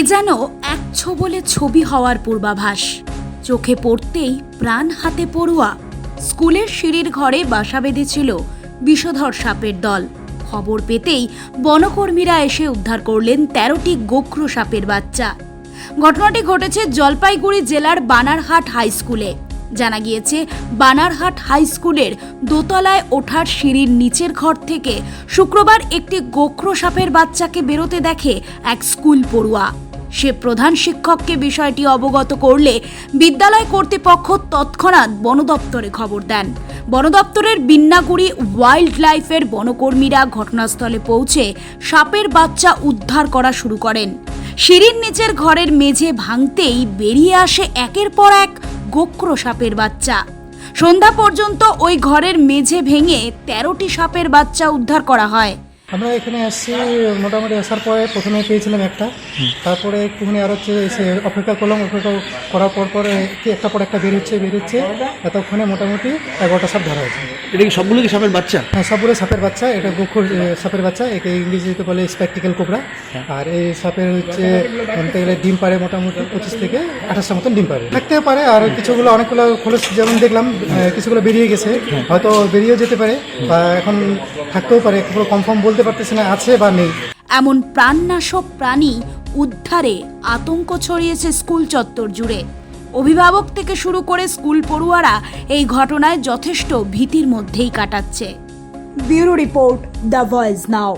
এ যেন এক ছোবলে ছবি হওয়ার পূর্বাভাস। চোখে পড়তেই প্রাণ হাতে পড়ুয়া স্কুলের সিঁড়ির ঘরে বাসা বেঁধেছিল বিষধর সাপের দল। খবর পেতেই বনকর্মীরা এসে উদ্ধার করলেন তেরোটি গোখ্র সাপের বাচ্চা। ঘটনাটি ঘটেছে জলপাইগুড়ি জেলার বানারহাট হাই স্কুলে। জানা গিয়েছে, বানারহাট হাই স্কুলের দোতলায় ওঠার সিঁড়ির নিচের ঘর থেকে শুক্রবার একটি গোখ্র সাপের বাচ্চাকে বেরোতে দেখে এক স্কুল পড়ুয়া। সে প্রধান শিক্ষককে বিষয়টি অবগত করলে বিদ্যালয় কর্তৃপক্ষ তৎক্ষণাৎ বন দপ্তরে খবর দেন। বন দপ্তরের বিন্নাগুড়ি ওয়াইল্ড লাইফের বনকর্মীরা ঘটনাস্থলে পৌঁছে সাপের বাচ্চা উদ্ধার করা শুরু করেন। সিঁড়ির নিচের ঘরের মেঝে ভাঙতেই বেরিয়ে আসে একের পর এক গোক্র সাপের বাচ্চা। সন্ধ্যা পর্যন্ত ওই ঘরের মেঝে ভেঙে তেরোটি সাপের বাচ্চা উদ্ধার করা হয়। আমরা এখানে আসছি মোটামুটি আসার পরে প্রথমে পেয়েছিলাম একটা। তারপরে একটুখানি আর হচ্ছে এসে অপেক্ষা করলাম অপেক্ষা করার পর পরে একটা পর একটা বেরোচ্ছে বেরোচ্ছে। এতক্ষণে মোটামুটি এগারোটা সাপ ধরা হয়েছে। এটা কি সবগুলো কি সাপের বাচ্চা? হ্যাঁ সবগুলো সাপের বাচ্চা। এটা গোখর সাপের বাচ্চা। একে ইংরেজিতে বলে স্প্যাকটিক্যাল কোবরা আর এই সাপের হচ্ছে বলতে গেলে ডিম পারে মোটামুটি পঁচিশ থেকে আঠাশটা মতন ডিম পারে থাকতে পারে। আর কিছুগুলো অনেকগুলো খোলস যেমন দেখলাম কিছুগুলো বেরিয়ে গেছে। হয়তো বেরিয়েও যেতে পারে। বা এখন থাকতেও পারে পুরো কনফার্ম বলতে পারতেছে না আছে বা নেই। এমন প্রাণনাশক প্রাণী উদ্ধারে আতঙ্ক ছড়িয়েছে স্কুল চত্বর জুড়ে। অভিভাবক থেকে শুরু করে স্কুল পড়ুয়ারা এই ঘটনায় যথেষ্ট ভীতির মধ্যেই কাটাচ্ছে। Bureau report the voice now.